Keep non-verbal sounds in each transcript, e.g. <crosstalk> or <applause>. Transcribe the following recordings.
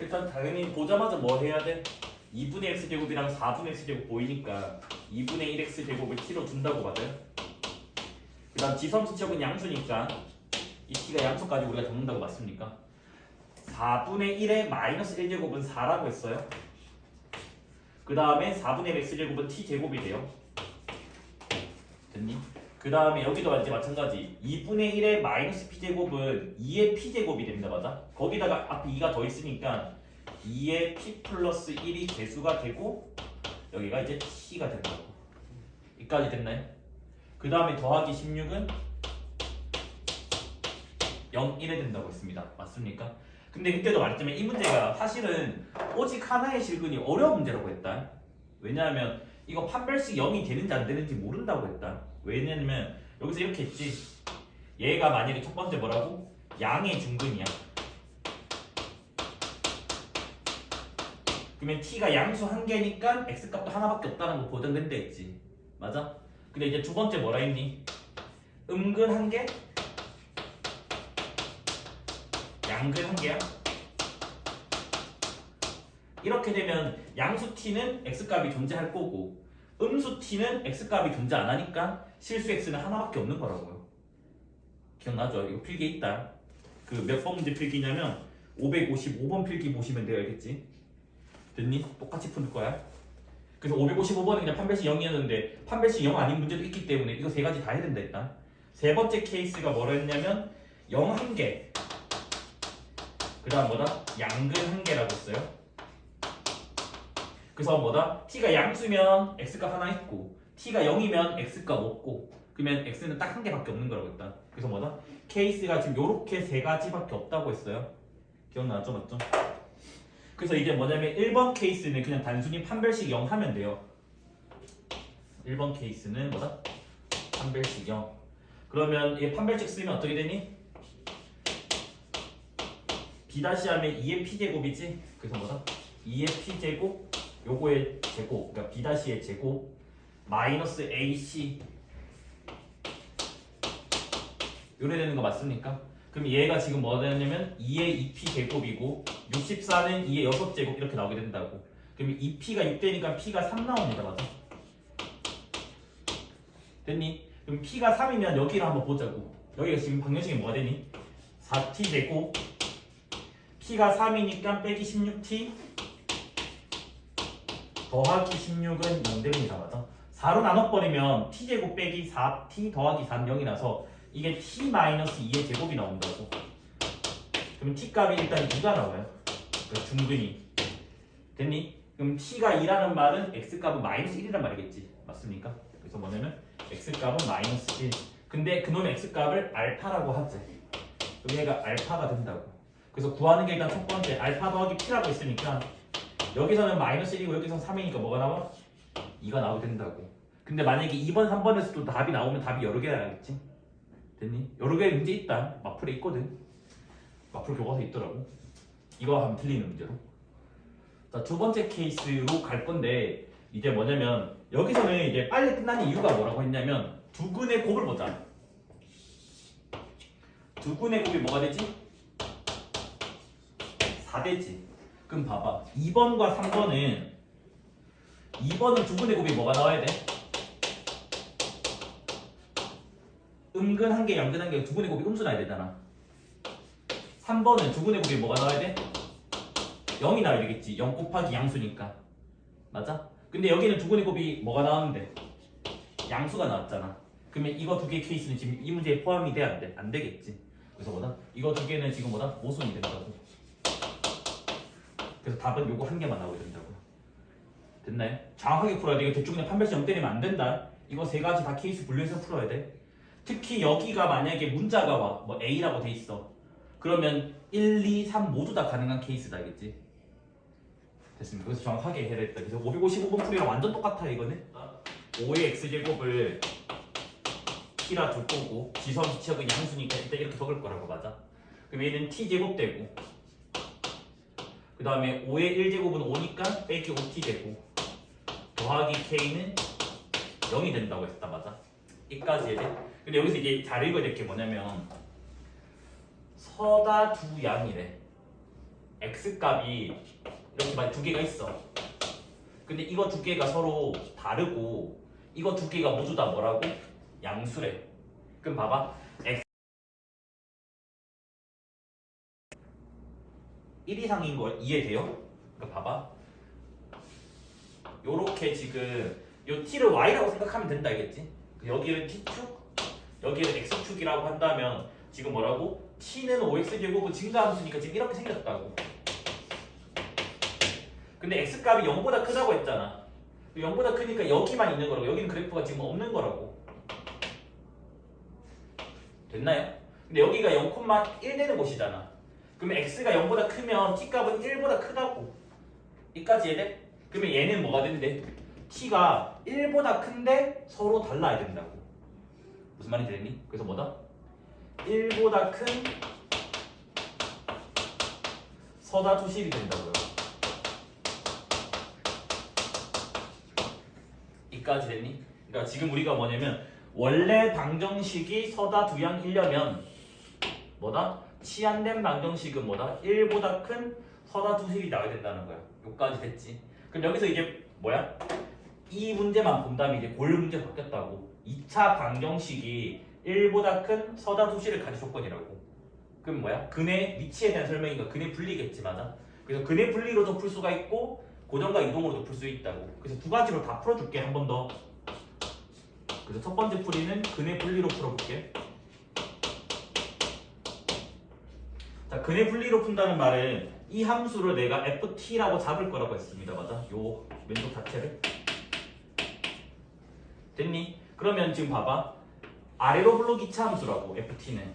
일단 당연히 보자마자 뭐 해야 돼? 2분의 x제곱이랑 4분의 x제곱 보이니까 2분의 1x 제곱을 t로 준다고 맞아요? 그 다음 지성수척은 양수니까 이 t가 양수까지 우리가 적는다고 맞습니까? 4분의 1의 마이너스 1제곱은 4라고 했어요 그 다음에 4분의 1 x제곱은 t제곱이 돼요 됐니? 그 다음에 여기도 이제 마찬가지 2분의 1의 마이너스 p제곱은 2의 p제곱이 됩니다 맞아? 거기다가 앞에 2가 더 있으니까 2의 p 플러스 1이 개수가 되고 여기가 이제 t가 된다고 여기까지 됐나요? 그 다음에 더하기 16은 0, 1에 된다고 했습니다 맞습니까? 근데 그때도 말했지만 이 문제가 사실은 오직 하나의 실근이 어려운 문제라고 했다 왜냐하면 이거 판별식 0이 되는지 안 되는지 모른다고 했다 왜냐면 여기서 이렇게 했지 얘가 만약에 첫 번째 뭐라고? 양의 중근이야 그러면 t가 양수 한 개니까 x 값도 하나밖에 없다는 거 보정된다 했지 맞아? 근데 이제 두 번째 뭐라 했니? 음근 한 개? 양근 한 개야? 이렇게 되면 양수 t는 x 값이 존재할 거고 음수 t는 x 값이 존재 안 하니까 실수 x는 하나밖에 없는 거라고요. 기억나죠? 이거 필기에 있다. 그 몇 번 문제 필기냐면 555번 필기 보시면 돼요, 알겠지? 됐니? 똑같이 풀 거야. 그래서 555번은 그냥 판별식 0이었는데 판별식 0 아닌 문제도 있기 때문에 이거 세 가지 다 해야 된다 일단. 세 번째 케이스가 뭐라 했냐면 0 한 개. 그 다음 뭐다? 양근 한 개라고 했어요. 그래서 뭐다? t가 양수면 x값 하나 있고 t가 0이면 x값 없고 그러면 x는 딱 한 개밖에 없는 거라고 했다. 그래서 뭐다? 케이스가 지금 요렇게 세 가지밖에 없다고 했어요. 기억나죠? 맞죠? 그래서 이게 뭐냐면 1번 케이스는 그냥 단순히 판별식 0 하면 돼요. 1번 케이스는 뭐다? 판별식 0. 그러면 이 판별식 쓰면 어떻게 되니? b 다시 하면 2의 p제곱이지? 그래서 뭐다? 2의 p제곱 요거의 제곱 그러니까 b 다시의 제곱 마이너스 ac 요래 되는 거 맞습니까? 그럼 얘가 지금 뭐가 되냐면 2의 2p 제곱이고 64는 2의 6제곱 이렇게 나오게 된다고 그럼 2p가 6되니까 p가 3 나옵니다 맞아? 됐니? 그럼 p가 3이면 여기를 한번 보자고 여기가 지금 방정식이 뭐가 되니? 4t 제곱 p가 3이니까 빼기 16t 더하기 16은 0됩니다. 맞아? 4로 나눠버리면 t제곱 빼기 4t 더하기 4는 0이라서 이게 t-2의 제곱이 나온다고. 그럼 t값이 일단 2가 나와요. 그 중근이. 됐니? 그럼 t가 2라는 말은 x값은 마이너스 1이란 말이겠지. 맞습니까? 그래서 뭐냐면 x값은 마이너스 1. 근데 그놈 x값을 알파라고 하지. 그럼 얘가 알파가 된다고. 그래서 구하는 게 일단 첫 번째 알파 더하기 t라고 했으니까 여기서는 마이너스 1이고 여기서는 3이니까 뭐가 나와? 2가 나오게 된다고. 근데 만약에 2번, 3번에서도 답이 나오면 답이 여러 개가 나겠지? 됐니? 여러 개의 문제 있다. 마플에 있거든. 마플 교과서에 있더라고. 이거 하면 틀리는 문제로. 자, 두 번째 케이스로 갈 건데 이제 뭐냐면 여기서는 이제 빨리 끝나는 이유가 뭐라고 했냐면 두 근의 곱을 보자. 두 근의 곱이 뭐가 되지? 4되지. 그럼 봐봐. 2번과 3번은 2번은 두 분의 곱이 뭐가 나와야 돼? 음근 한 개, 양근 한 개, 두 분의 곱이 음수 나야 되잖아. 3번은 두 분의 곱이 뭐가 나와야 돼? 0이 나와야 되겠지. 0 곱하기 양수니까. 맞아? 근데 여기는 두 분의 곱이 뭐가 나왔는데? 양수가 나왔잖아. 그러면 이거 두개 케이스는 지금 이 문제에 포함이 돼야 안 돼? 안 되겠지. 그래서 뭐다? 이거 두 개는 지금 뭐다? 모순이 된다고. 그래서 답은 요거 한 개만 나오게 된다고요. 됐나요? 정확하게 풀어야 돼. 이거 대충 그냥 판별식 0 때리면 안 된다. 이거 세 가지 다 케이스 분류해서 풀어야 돼. 특히 여기가 만약에 문자가 와, 뭐 A라고 돼 있어. 그러면 1, 2, 3 모두 다 가능한 케이스다, 알겠지? 됐습니다. 그래서 정확하게 해야 겠다 그래서 555번 풀이랑 완전 똑같아, 이거는. 5의 x제곱을 t라 줄 거고, 지선 지척은 양수니까 일단 이렇게 적을 거라고, 맞아? 그럼 얘는 t제곱 되고, 그 다음에 5의 1제곱은 5니까 빼기 5t 되고 더하기 k는 0이 된다고 했다 맞아? 이까지 해야 돼? 근데 여기서 이게 잘 읽어야 될 게 뭐냐면 서다 두 양이래 x 값이 이렇게 두 개가 있어. 근데 이거 두 개가 서로 다르고 이거 두 개가 모두 다 뭐라고? 양수래. 그럼 봐봐. 1 이상인 거 이해돼요? 그러니까 봐봐. 요렇게 지금 요 t를 y라고 생각하면 된다 알겠지? 여기를 t축, 여기를 x축이라고 한다면 지금 뭐라고? t는 5x 제곱은 증가함수니까 지금 이렇게 생겼다고. 근데 x 값이 0보다 크다고 했잖아. 0보다 크니까 여기만 있는 거라고. 여기는 그래프가 지금 없는 거라고. 됐나요? 근데 여기가 0,1 되는 곳이잖아. 그러면 x가 0보다 크면 t 값은 1보다 크다고. 이까지 이해돼? 그러면 얘는 뭐가 된대? t가 1보다 큰데 서로 달라야 된다고. 무슨 말인지 되니? 그래서 뭐다? 1보다 큰 서다 투실이 된다고요. 이까지 됐니? 그러니까 지금 우리가 뭐냐면 원래 방정식이 서다 두양이려면 뭐다? 치안된 방정식은 뭐다? 1보다 큰 서다 두실이 나와야 된다는 거야. 여기까지 됐지? 그럼 여기서 이제 뭐야? 이 문제만 본다면 이제 골 문제 바뀌었다고. 2차 방정식이 1보다 큰 서다 두실을 가진 조건이라고. 그럼 뭐야? 근의 위치에 대한 설명이니까 근의 분리겠지 맞아? 그래서 근의 분리로도 풀 수가 있고 고정과 이동으로도 풀 수 있다고. 그래서 두 가지로 다 풀어줄게 한 번 더. 그래서 첫 번째 풀이는 근의 분리로 풀어볼게. 자, 근의 분리로 푼다는 말은 이 함수를 내가 ft라고 잡을 거라고 했습니다. 맞아? 요 왼쪽 자체를. 됐니? 그러면 지금 봐봐. 아래로 블록 2차 함수라고 ft는.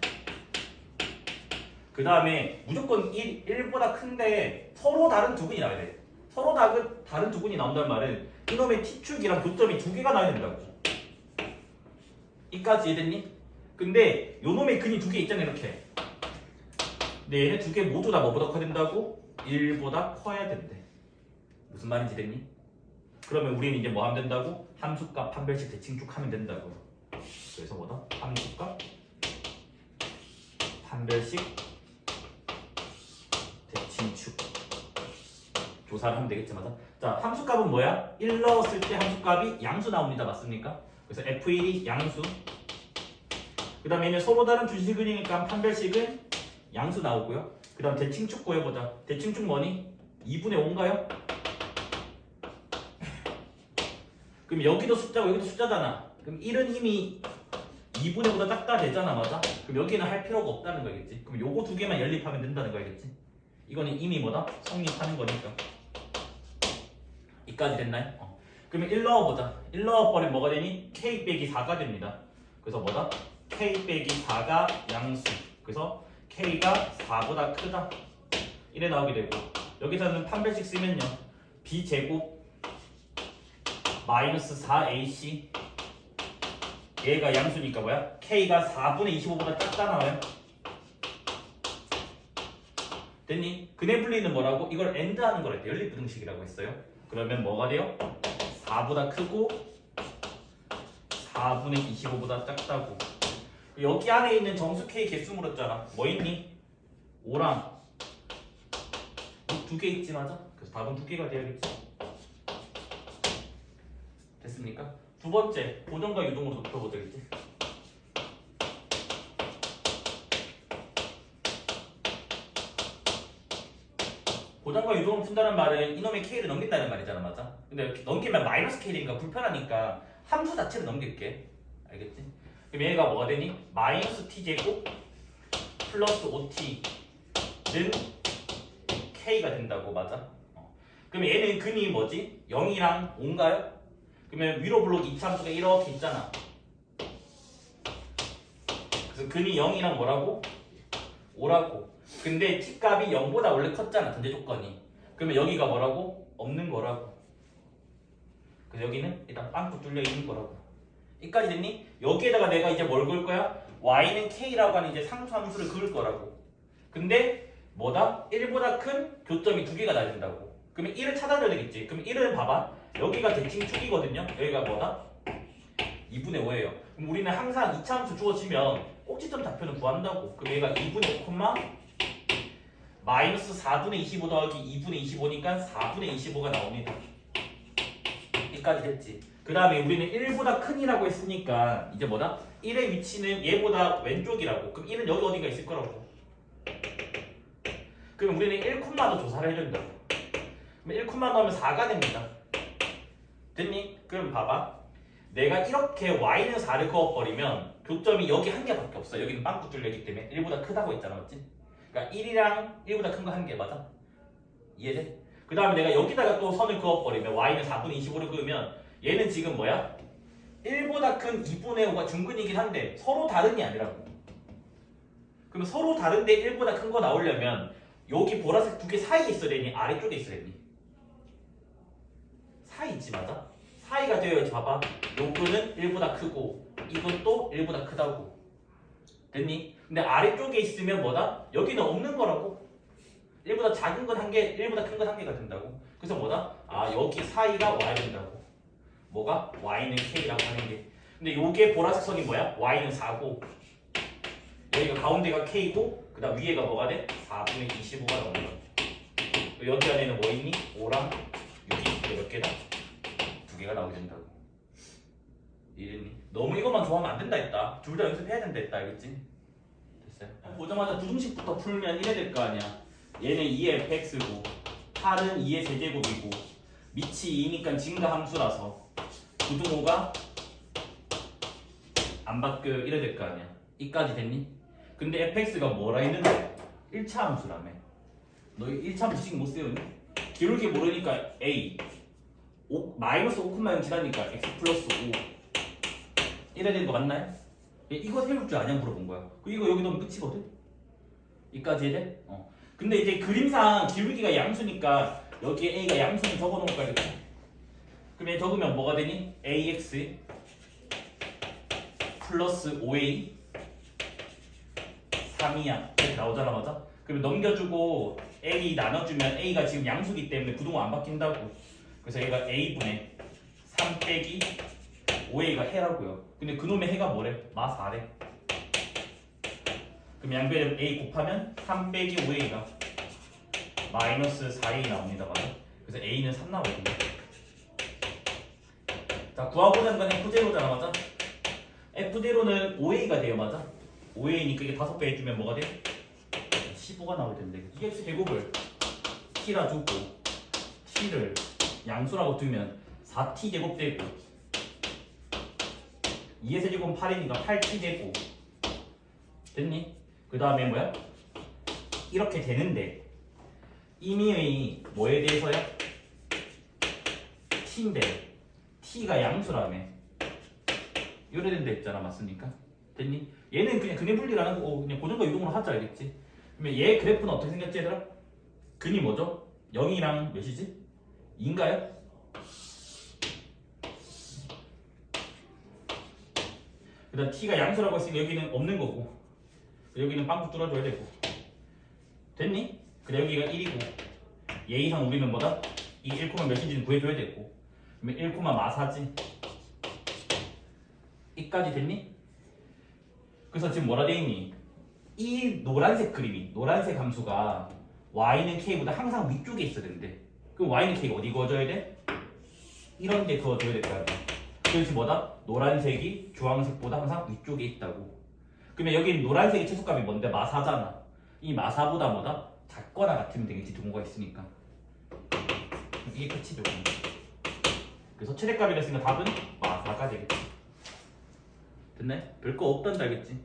그 다음에 무조건 1, 1보다 큰데 서로 다른 두 근이 나와야 돼. 서로 다른, 다른 두 근이 나온다는 말은 이놈의 t축이랑 교점이 두 개가 나야 된다고. 이까지 이해됐니? 근데 요놈의 근이 두 개 있잖아 이렇게. 근데 얘네 두 개 모두 다 뭐보다 커야 된다고? 1보다 커야 된대. 무슨 말인지 됐니? 그러면 우리는 이제 뭐 하면 된다고? 함수값 판별식 대칭축 하면 된다고. 그래서 뭐다? 함수값 판별식 대칭축 조사를 하면 되겠지 맞아? 자 함수값은 뭐야? 1 넣었을 때 함수값이 양수 나옵니다 맞습니까? 그래서 f1이 양수 그 다음에 얘는 서로 다른 주식은이니까 판별식은 양수 나오고요 그 다음 대칭축 구해보자 대칭축 뭐니? 2분의 5인가요? <laughs> 그럼 여기도 숫자고 여기도 숫자잖아 그럼 1은 이미 2분의 5보다 작다 되잖아 맞아? 그럼 여기는 할 필요가 없다는 거겠지 그럼 요거 두 개만 연립하면 된다는 거겠지 이거는 이미 뭐다? 성립하는 거니까 이까지 됐나요? 어. 그러면 1 넣어보자 1 넣어버리면 뭐가 되니? k 빼기 4가 됩니다 그래서 뭐다? k 빼기 4가 양수 그래서 k가 4보다 크다 이래 나오게 되고 여기서는 판별식 쓰면요 b제곱 마이너스 4ac 얘가 양수니까 뭐야? k가 4분의 25보다 작다 나와요 됐니? 분리는 뭐라고? 이걸 엔드 하는 거랬대 연립부등식이라고 했어요 그러면 뭐가 돼요? 4보다 크고 4분의 25보다 작다고 여기 안에 있는 정수 k 개수 물었잖아 뭐 있니? 5랑 두 개 있지 맞아? 그래서 답은 두 개가 되어야겠지 됐습니까? 두 번째 고정과 유동으로 풀어보자겠지 고정과 유동을 푼다는 말은 이놈의 k를 넘긴다는 말이잖아 맞아? 근데 넘기면 마이너스 k니까 불편하니까 함수 자체를 넘길게 알겠지? 그럼 얘가 뭐가 되니? 마이너스 t제곱 플러스 5t는 k가 된다고 맞아? 어. 그럼 얘는 근이 뭐지? 0이랑 5인가요? 그러면 위로 블록 2참수가 이렇게 있잖아 그래서 근이 0이랑 뭐라고? 5라고 근데 t값이 0보다 원래 컸잖아 전제 조건이 그러면 여기가 뭐라고? 없는 거라고 그래서 여기는 일단 빵꾸 뚫려 있는 거라고 이까지 됐니? 여기에다가 내가 이제 뭘 그을 거야? y는 k라고 하는 이제 상수함수를 그을 거라고 근데 뭐다? 1보다 큰 교점이 두 개가 나야 된다고 그러면 1을 찾아줘야 되겠지 그럼 1은 봐봐 여기가 대칭축이거든요 여기가 뭐다? 2분의 5예요 그럼 우리는 항상 2차 함수 주어지면 꼭지점 좌표는 구한다고 그럼 얘가 2분의 5, 마이너스 4분의 25 더하기 2분의 25니까 4분의 25가 나옵니다. 여기까지 됐지. 그 다음에 우리는 1보다 큰이라고 했으니까 이제 뭐다? 1의 위치는 얘보다 왼쪽이라고. 그럼 1은 여기 어딘가 있을 거라고. 그럼 우리는 1콤마도 조사를 해준다. 그럼 1콤마 넣으면 4가 됩니다. 됐니? 그럼 봐봐. 내가 이렇게 y는 4를 그어버리면 교점이 여기 한 개밖에 없어. 여기는 빵꾸 뚫려있기 때문에 1보다 크다고 했잖아, 맞지? 그러니까 1이랑 1보다 큰 거 한 개 맞아? 이해돼? 그 다음에 내가 여기다가 또 선을 그어버리면 y는 4분의 25를 그으면 얘는 지금 뭐야? 1보다 큰 2분의 5가 중근이긴 한데 서로 다른이 아니라고. 그럼 서로 다른데 1보다 큰 거 나오려면 여기 보라색 두 개 사이에 있어야 되니 아래쪽에 있어야 되니? 사이 있지 맞아? 사이가 되어야지 봐봐. 요거는 1보다 크고 이것도 1보다 크다고. 됐니? 근데 아래쪽에 있으면 뭐다? 여기는 없는 거라고. 1보다 작은 건 한 개, 1보다 큰 건 한 개가 된다고. 그래서 뭐다? 아 여기 사이가 y 된다고. 뭐가? y는 k라고 하는 게. 근데 요게 보라색 선이 뭐야? y는 4고 여기가 가운데가 k고 그 다음 위에가 뭐가 돼? 4분의 25가 나오는 거야. 여기 안에는 뭐 있니? 5랑 6이 이게 몇 개다? 두 개가 나오게 된다고. 이랬니? 너무 이것만 좋아하면 안 된다 했다. 둘 다 연습해야 된다 했다. 알겠지? 됐어요? 보자마자 두중식부터 풀면 이래 될 거 아니야. 얘는 2의 fx고 8은 2의 세제곱이고 밑이 2니까 증가 함수라서 부등호가 안 바뀌어 이래 될 거 아니야. 이까지 됐니? 근데 fx가 뭐라 했는데 1차 함수라며. 너 1차 함수 지금 못 세우니? 기울기 모르니까 a 5, 마이너스 5,0 지나니까 x 플러스 5 이래 되는 거 맞나요? 얘 이거 세울 줄 아냐 물어본 거야. 그 이거 여기 넣으면 끝이거든. 이까지 해야 돼? 어. 근데 이제 그림상 기울기가 양수니까 여기에 a가 양수는 적어놓을 거야 이렇게. 그럼 얘 적으면 뭐가 되니? ax 플러스 5a 3이야 이렇게 나오잖아 맞아? 그러면 넘겨주고 a 나눠주면 a가 지금 양수기 때문에 부동호 안 바뀐다고 그래서 얘가 a분의 3 빼기 5a가 해라고요 근데 그놈의 해가 뭐래? 마 4래 그럼 양변에 a 곱하면 3 빼기 5a가 마이너스 4a 나옵니다 맞아? 그래서 a는 3 나오거든요 자 구하고자 건 f제로잖아 맞아? f제로는 5a가 돼요 맞아? 5a니까 이게 5배 해주면 뭐가 돼? 15가 나올 텐데 이 x 제곱을 t라 두고 t를 양수라고 두면 4t 제곱 되고 2의 세제곱은 8이니까 8t 되고 됐니? 그 다음에 뭐야? 이렇게 되는데 이미의 뭐에 대해서야? t인데 t가 양수라며 요래 된다 했잖아 맞습니까? 됐니? 얘는 그냥 근의 분리라는 거 그냥 고정과 유동으로 하자 알겠지? 그러면 얘 그래프는 어떻게 생겼지 얘들아? 근이 뭐죠? 0이랑 몇이지? 2인가요? 그 다음 t가 양수라고 했으니까 여기는 없는 거고 여기는 빵꾸 뚫어줘야 되고 됐니? 그래 여기가 1이고 얘 이상 우리는 뭐다? 이 1코마 몇인지는 구해줘야 되고 그러면 1코마 마사지 이까지 됐니? 그래서 지금 뭐라 돼 있니? 이 노란색 그림이 노란색 함수가 y는 k보다 항상 위쪽에 있어야 되는데 그럼 y는 k가 어디 그어줘야 돼? 이런 데 그어줘야 아니야 그래서 뭐다? 노란색이 주황색보다 항상 위쪽에 있다고 그러면 여기 노란색의 최소값이 뭔데? 마사잖아 이 마사보다 뭐다? 작거나 같으면 되겠지 등호가 있으니까 이게 끝이죠 그래서 최대값이랬으니까 답은 마사가 되겠지 됐네? 별거 없단다 알겠지?